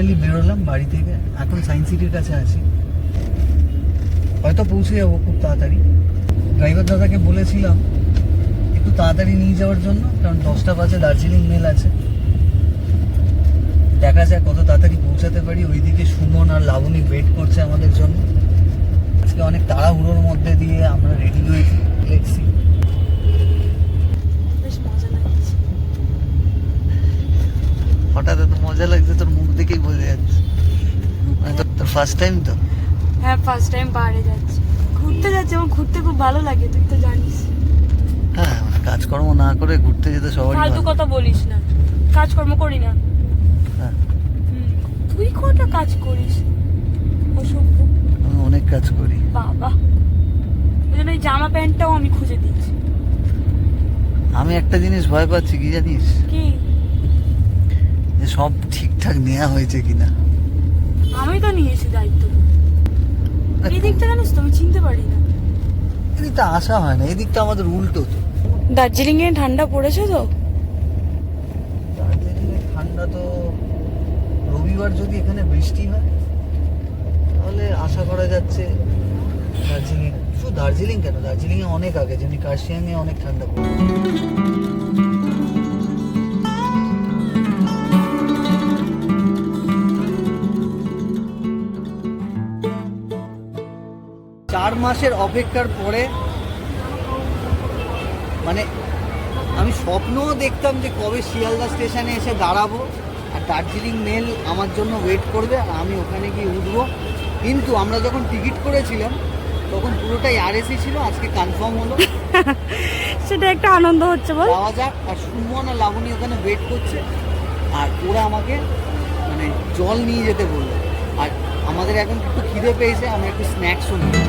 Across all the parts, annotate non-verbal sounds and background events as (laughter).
Finally বেরোলাম বাড়ি থেকে। এখন সায়েন্স সিটির কাছে আছি। হয়তো পৌঁছে যাব খুব তাড়াতাড়ি। ড্রাইভার দাদাকে বলেছিলাম, একটু তাড়াতাড়ি নিয়ে যাওয়ার জন্য, কারণ দশটা বাজে দার্জিলিং মেল আছে। দেখা যাক কত তাড়াতাড়ি পৌঁছাতে পারি। ওইদিকে সুমন আর লাবণী ওয়েট করছে আমাদের জন্য। আজকে অনেক তাড়াহুড়োর মধ্যে দিয়ে আমরা রেডি হয়েছি। লেগছি বেশ মজা লাগছে হঠাৎ এত মজা লাগছে তোর মুখ দেখেই বোঝা যাচ্ছে। মানে তোর ফার্স্ট টাইম তো? হ্যাঁ ফার্স্ট টাইম পাহাড়ে যাচ্ছি। ঘুরতে যাচ্ছি আমার ঘুরতে খুব ভালো লাগে তুই তো জানিস। হ্যাঁ মানে কাজকর্ম না করে ঘুরতে যেতে সবারই ফালতু কথা বলিস না। কাজকর্ম করি না। হ্যাঁ, তুই কটা কাজ করিস? অসভ্য। আমি অনেক কাজ করি। বাবা। ওই জন্য এই জামা প্যান্টটাও আমি খুঁজে দিচ্ছি। আমি একটা জিনিস ভয় পাচ্ছি কি জানিস? কি? যে সব ঠিকঠাক নেওয়া হয়েছে কিনা। আমি তো নিয়েছি দায়িত্ব। এই দিকটা জানিস তো আমি চিনতে পারি না। এদিকটা আসা হয় না এদিকটা আমাদের উল্টো তো। দার্জিলিং এ ঠান্ডা পড়েছে তো? দার্জিলিংয়ে ঠান্ডা তো রবিবার যদি এখানে বৃষ্টি হয় তাহলে আশা করা যাচ্ছে দার্জিলিং শুধু দার্জিলিং কেন? দার্জিলিংয়ে অনেক আগে যেমনি কার্শিয়াংয়ে অনেক ঠান্ডা পড়ে চার মাসের অপেক্ষার পরে মানে আমি স্বপ্নও দেখতাম যে কবে শিয়ালদা স্টেশনে এসে দাঁড়াবো আর দার্জিলিং মেল আমার জন্য ওয়েট করবে আর আমি ওখানে গিয়ে উঠবো। কিন্তু আমরা যখন টিকিট করেছিলাম তখন পুরোটাই আরএসি ছিল আজকে কনফার্ম হলো। (laughs) সেটা একটা আনন্দ হচ্ছে বল। যাওয়া যাক আর সুমন আর লাবণী ওখানে ওয়েট করছে। আর ওরা আমাকে মানে জল নিয়ে যেতে বলল। আর আমাদের এখন একটু খিদে পেয়েছে আমরা একটু স্ন্যাক্সও নিয়ে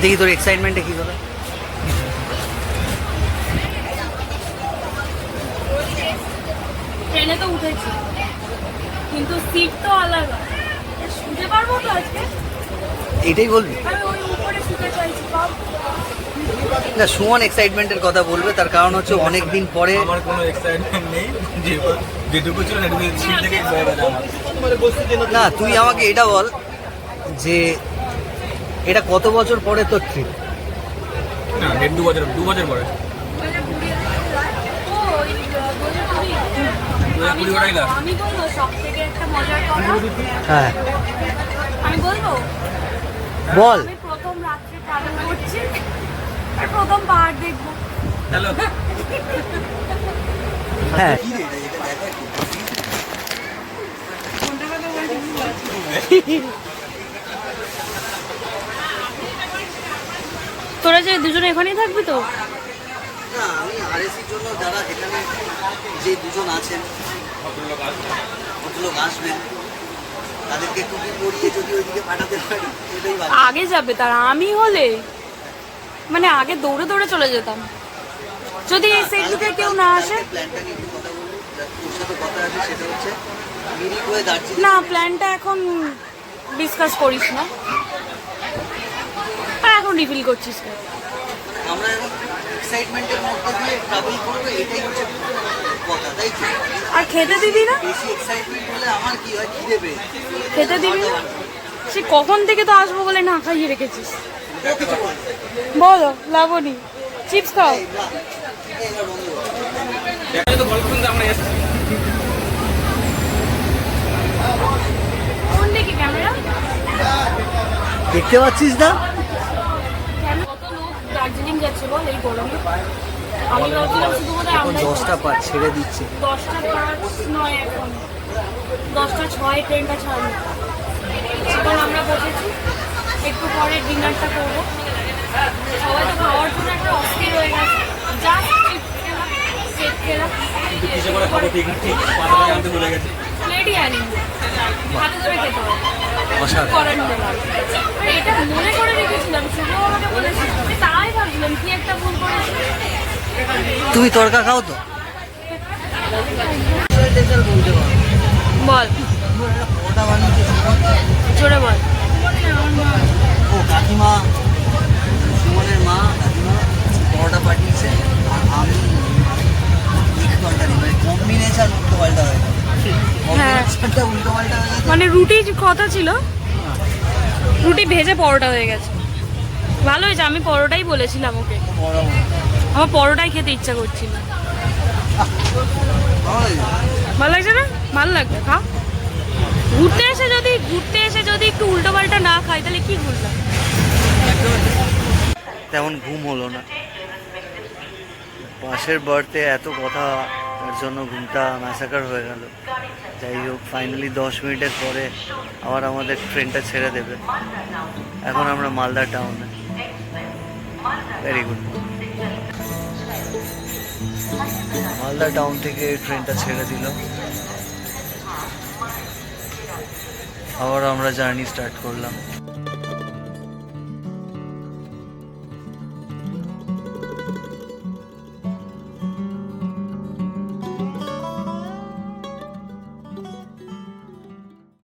দেখি তোর এক্সাইটমেন্টে কি করে ট্রেনে তো উঠেছি। কিন্তু সিট তো আলাদা। শুতে পারব তো আজকে? এইটাই বলবি? আমি ওই উপরে শুতে চাইছি বাপ না সুমন এক্সাইটমেন্টের কথা বলবে তার কারণ হচ্ছে অনেক দিন পরে আমার কোনো এক্সাইটমেন্ট নেই যেটুকু ছিল সেটুকু সিট থেকে গেছে আমার না তুই আমাকে এটা বল যে এটা কত বছর পরে তোর ট্রিপ না দেড় দু বছর দু বছর পরে। হ্যাঁ। আমি বলব? বল। প্রথম রাত্রে ট্রাভেল করছি প্রথম পাহাড় দেখব। হ্যালো। হ্যাঁ। তোরা যে দুজনে এখানেই থাকবি তো? না আমি আরএসির জন্য যারা এখানে যে দুজন আছেন ভদ্রলোক আসবেন। তাদেরকে টুপি পরিয়ে যদি ওইদিকে পাঠাতে পারি সেটাই আগে যাবে তারা আমি হলে? মানে আগে দৌড়ে দৌড়ে চলে যেতাম। যদি এই সেট থেকে কেউ না আসে? প্ল্যানটা নিয়ে একটু কথা বলব তোর সাথে কথা আছে সেটা হচ্ছে মিরিক হয়ে দার্জিলিং না প্ল্যানটা এখন ডিসকাস করিস না। রিভিল করছিস কেন? আমরা এক্সাইটমেন্টের মধ্যে দিয়ে ট্রাভেল করব এটাই হচ্ছে কথা তাই তো? আর খেতে দিবি না? বেশি এক্সাইটমেন্ট হলে আমার কি হয়? খিদে পেয়ে খেতে দিবি না? সে কখন থেকে তো আসব বলে না খাইয়ে রেখেছিস? বল লাবণী চিপস খাও। এই না এইবার বন্ধ কর। দেখা তো গল্প শুনতে আমরা এসেছি কোন দিকে ক্যামেরা দেখতে পাচ্ছিস না কত যাচ্ছে বল এই গরমে। আমি ভাবছিলাম শুধু বোধহয় এখন আমরাই দশটা পাঁচ ছেড়ে দিচ্ছে। দশটা পাঁচ নয় এখন। দশটা ছয় ট্রেনটা ছাড়বে এখন আমরা বসেছি। একটু পরে ডিনারটা করব। সবাই তো খাওয়ার জন্য একটা অস্থির হয়ে গেছে। জাস্ট কেক খেলাম ভুলে গেছে। প্লেটই আনি হাতে ধরে খেতে হবে। করার নেই আর এটা মনে করে রেখেছিলাম শুধু আমাকে বলেছিল তাই ভাবছিলাম কি একটা ভুল করেছি। তুমি তরকা খাও তো। জোরে বল। ও কাকিমা সুমনের মা কাকিমা পরোটা পাঠিয়েছে আর আমি মানে রুটি কথা ছিল। রুটি ভেজে পরোটা হয়ে গেছে। ভালো হয়েছে আমি পরোটাই বলেছিলাম ওকে। আমার পরোটাই খেতে ইচ্ছা করছিল। ভালো লাগছে? ভালো লাগছে না? ভালো লাগবে খা ঘুরতে এসে যদি ঘুরতে এসে যদি একটু উল্টো পাল্টা না খাই তাহলে কি ঘুরলাম? তেমন ঘুম হলো না। পাশের বার্থে এত কথা তার জন্য ঘুমটা ম্যাসাকার হয়ে গেল। যাই হোক ফাইনালি দশ মিনিটের পরে আবার আমাদের ট্রেনটা ছেড়ে দেবে। এখন আমরা মালদা টাউনে ভেরি গুড মালদা টাউন থেকে ট্রেনটা ছেড়ে দিল। আবার আমরা জার্নি স্টার্ট করলাম।